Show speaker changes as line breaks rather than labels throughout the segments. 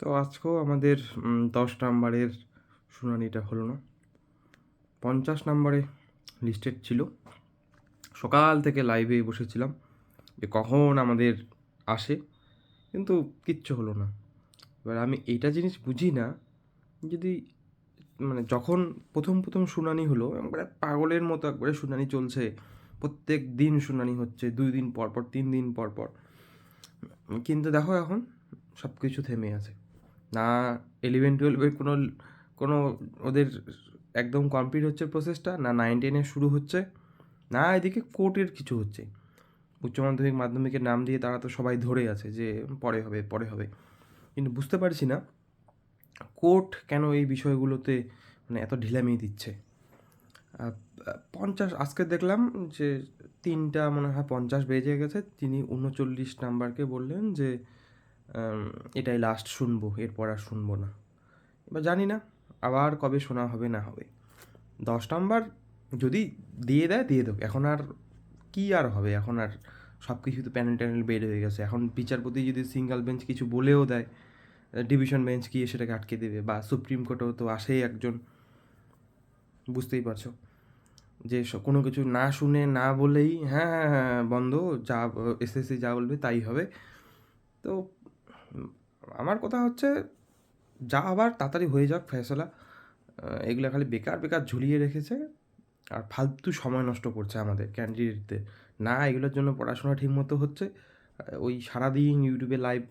তো আজকেও আমাদের দশ নাম্বারের শুনানিটা হলো না। পঞ্চাশ নাম্বারে লিস্টেড ছিল। সকাল থেকে লাইভে বসেছিলাম যে কখন আমাদের আসে, কিন্তু কিচ্ছু হলো না। এবার আমি এইটা জিনিস বুঝি না, যদি মানে যখন প্রথম প্রথম শুনানি হলো একবারে পাগলের মতো একবারে শুনানি চলছে। প্রত্যেক দিন শুনানি হচ্ছে, দুই দিন পর পর, তিন দিন পর পর। কিন্তু দেখো এখন সব কিছু থেমে আছে। না ইলেভেন টুয়েলভের কোনো কোনো ওদের একদম কমপ্লিট হচ্ছে প্রসেসটা না নাইন টেনে শুরু হচ্ছে, না এদিকে কোর্টের কিছু হচ্ছে। উচ্চ মাধ্যমিক, মাধ্যমিকের নাম দিয়ে তারা তো সবাই ধরে আছে যে পরে হবে পরে হবে। কিন্তু বুঝতে পারছি না কোর্ট কেন এই বিষয়গুলোতে মানে এত ঢিলামি দিচ্ছে? পঞ্চাশ, আজকে দেখলাম যে তিনটা মনে হয় পঞ্চাশ বেজে গেছে, তিনি উনচল্লিশ নাম্বারকে বললেন যে এটাই লাস্ট শুনব, এরপর আর শুনব না। এবার জানি না, আবার কবে শোনা হবে, না হবে। দশ নাম্বার যদি দিয়ে দেয়, দিয়ে দেবে এখন আর কি আর হবে? এখন আর সব কিছু তো প্যানেল ট্যানেল বের হয়ে গেছে। এখন বিচারপতি যদি সিঙ্গেল বেঞ্চ কিছু বলেও দেয় ডিভিশন বেঞ্চ গিয়ে সেটাকে আটকে দেবে বা সুপ্রিম কোর্টেও তো আসেই একজন। বুঝতেই পারছ? যে কোনো কিছু না শুনে, না বলেই হ্যাঁ হ্যাঁ হ্যাঁ বন্ধ, যা, এসএসসি যা বলবে তাই হবে। তো আমার কথা হচ্ছে, যা আবার তাড়াতাড়ি হয়ে যাক ফেসলা এগুলো খালি বেকার বেকার ঝুলিয়ে রেখেছে আর ফালতু সময় নষ্ট করছে আমাদের ক্যান্ডিডেটদের না, এগুলোর জন্য পড়াশোনা ঠিকমতো হচ্ছে। ওই সারাদিন ইউটিউবে লাইভ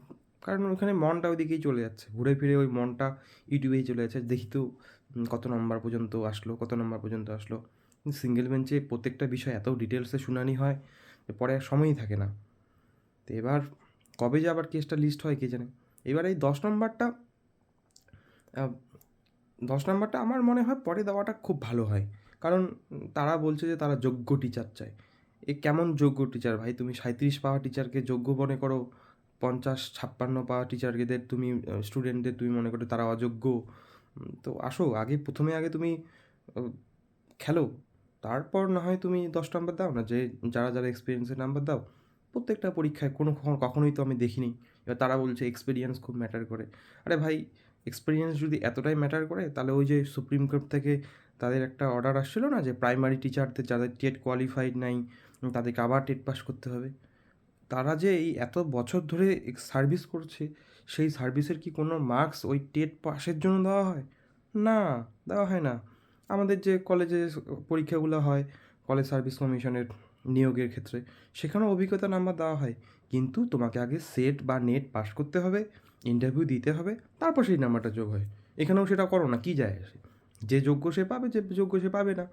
কারণ ওখানে মনটা ওইদিকেই চলে যাচ্ছে। ঘুরে ফিরে ওই মনটা ইউটিউবেই চলে যাচ্ছে। দেখি তো কত নম্বর পর্যন্ত আসলো, কত নম্বর পর্যন্ত আসলো। সিঙ্গেল বেঞ্চে প্রত্যেকটা বিষয় এত ডিটেলসে শুনানি হয় পরে আর সময়ই থাকে না। তো এবার কবে যে আবার কেসটা লিস্ট হয় কে জানে? এবার এই দশ নম্বরটা দশ নম্বরটা আমার মনে হয় পরে দেওয়াটা খুব ভালো হয়। কারণ তারা বলছে যে তারা যোগ্য টিচার চায়। এ কেমন যোগ্য টিচার ভাই? তুমি সাঁত্রিশ পাওয়া টিচারকে যোগ্য মনে করো, পঞ্চাশ, ছাপ্পান্ন পাওয়া টিচারদের তুমি স্টুডেন্টদের তুমি মনে করো তারা অযোগ্য। তো আসো, আগে প্রথমে আগে তুমি খেলো। তারপর না হয় তুমি দশ নাম্বার দাও, না যে যারা যারা এক্সপিরিয়েন্সের নাম্বার দাও। প্রত্যেকটা পরীক্ষায় কোনো কখনো- কখনোই তো আমি দেখিনি। এবার তারা বলছে এক্সপিরিয়েন্স খুব ম্যাটার করে। আরে ভাই এক্সপিরিয়েন্স যদি এতটাই ম্যাটার করে, তাহলে ওই যে সুপ্রিম কোর্ট থেকে তাদের একটা অর্ডার আসছিল না যে প্রাইমারি টিচারদের যাদের টেট কোয়ালিফাইড নাই, তাদেরকে আবার টেট পাস করতে হবে? তারা যে এই এত বছর ধরে সার্ভিস করছে, সেই সার্ভিসের কি কোনো মার্কস ওই টেট পাসের জন্য দেওয়া হয়? না, দেওয়া হয় না। আমাদের যে কলেজে পরীক্ষাগুলো হয় কলেজ সার্ভিস কমিশনের নিয়োগের ক্ষেত্রে। সেখানেও অভিজ্ঞতা নাম্বার দেওয়া হয়। কিন্তু তোমাকে আগে সেট বা নেট পাস করতে হবে ইন্টারভিউ দিতে হবে, তারপর সেই নাম্বারটা যোগ হয়। এখানেও সেটা করো না, কী যায় আসে যে যোগ্য সে পাবে, যে যোগ্য সে পাবে না।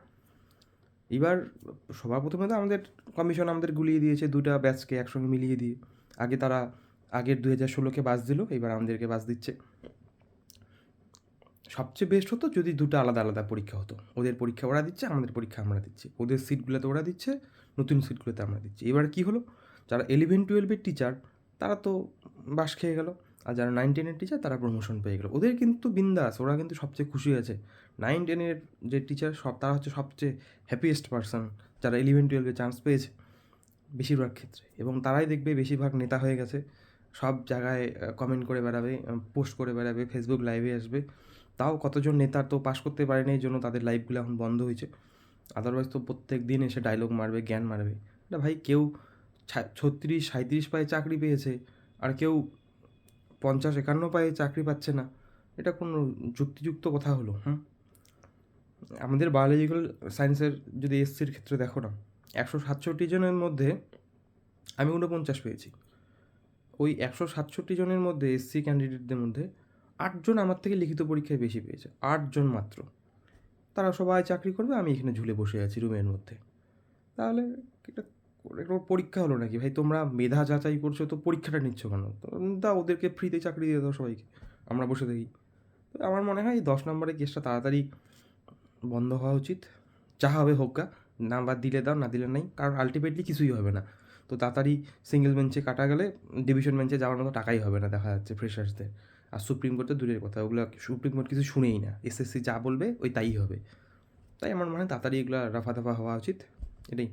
এবার সবার প্রথমে তো আমাদের কমিশন আমাদের গুলিয়ে দিয়েছে দুটা ব্যাচকে একসঙ্গে মিলিয়ে দিয়ে। আগে তারা আগের দু হাজার ষোলোকে বাস দিল, এবার আমাদেরকে বাস দিচ্ছে। সবচেয়ে বেস্ট হতো যদি দুটো আলাদা আলাদা পরীক্ষা হতো। ওদের পরীক্ষা ওরা দিচ্ছে, আমাদের পরীক্ষা আমরা দিচ্ছি। ওদের সিটগুলোতে ওরা দিচ্ছে, নতুন সিটগুলোতে আমরা দিচ্ছি। এবার কী হলো? যারা ইলেভেন টুয়েলভের টিচার তারা তো বাস খেয়ে গেল। আর যারা নাইন টেনের টিচার তারা প্রমোশন পেয়ে গেলো। ওদের কিন্তু বিন্দাস, ওরা কিন্তু সবচেয়ে খুশি আছে নাইন টেনের যে টিচার সব, তারা হচ্ছে সবচেয়ে হ্যাপিয়েস্ট পারসন যারা ইলেভেন টুয়েলভে চান্স পেয়েছে বেশিরভাগ ক্ষেত্রে। এবং তারাই দেখবে বেশিরভাগ নেতা হয়ে গেছে। সব জায়গায় কমেন্ট করে বেড়াবে পোস্ট করে বেড়াবে ফেসবুক লাইভে আসবে। তাও কতজন নেতা তো পাশ করতে পারেনি, এই জন্য তাদের লাইফগুলো এখন বন্ধ হয়েছে। আদারওয়াইজ তো প্রত্যেক দিন এসে ডায়লগ মারবে, জ্ঞান মারবে। এটা ভাই, কেউ ছত্রিশ সাঁত্রিশ পায়ে চাকরি পেয়েছে, আর কেউ পঞ্চাশ, একান্ন পায়ে চাকরি পাচ্ছে না। এটা কোনো যুক্তিযুক্ত কথা হলো, হুম? আমাদের বায়োলজিক্যাল সায়েন্সের যদি এসসির ক্ষেত্রে দেখো না, একশো সাতষট্টি জনের মধ্যে আমি ঊনপঞ্চাশ পেয়েছি। ওই একশো সাতষট্টি জনের মধ্যে এসসি ক্যান্ডিডেটদের মধ্যে আটজন আমার থেকে লিখিত পরীক্ষায় বেশি পেয়েছে, আটজন মাত্র। তারা সবাই চাকরি করবে, আমি এখানে ঝুলে বসে আছি রুমের মধ্যে। তাহলে এটা এটা পরীক্ষা হলো নাকি? ভাই, তোমরা মেধা যাচাই করছ তো পরীক্ষাটা নিচ্ছ কেন? তো ওদেরকে ফ্রিতে চাকরি দিয়ে দাও সবাইকে, আমরা বসে থাকি। তো আমার মনে হয় এই দশ নম্বরের কেসটা তাড়াতাড়ি বন্ধ হওয়া উচিত। যা হবে হোক গা, নাম্বার দিলে দাও, না দিলে নাই, কারণ আলটিমেটলি কিছুই হবে না। তো তাড়াতাড়ি সিঙ্গেল বেঞ্চে কাটা গেলে ডিভিশন বেঞ্চে যাওয়ার মতো টাকাই হবে না দেখা যাচ্ছে ফ্রেশার্সদের আর সুপ্রিম কোর্টে দূরের কথা, ওগুলো সুপ্রিম কোর্ট কিছু শুনেই না। এসএসসি যা বলবে ওই তাই হবে। তাই আমার মনে হয় তাড়াতাড়ি এগুলো রাফা দাফা হওয়া উচিত। এটাই।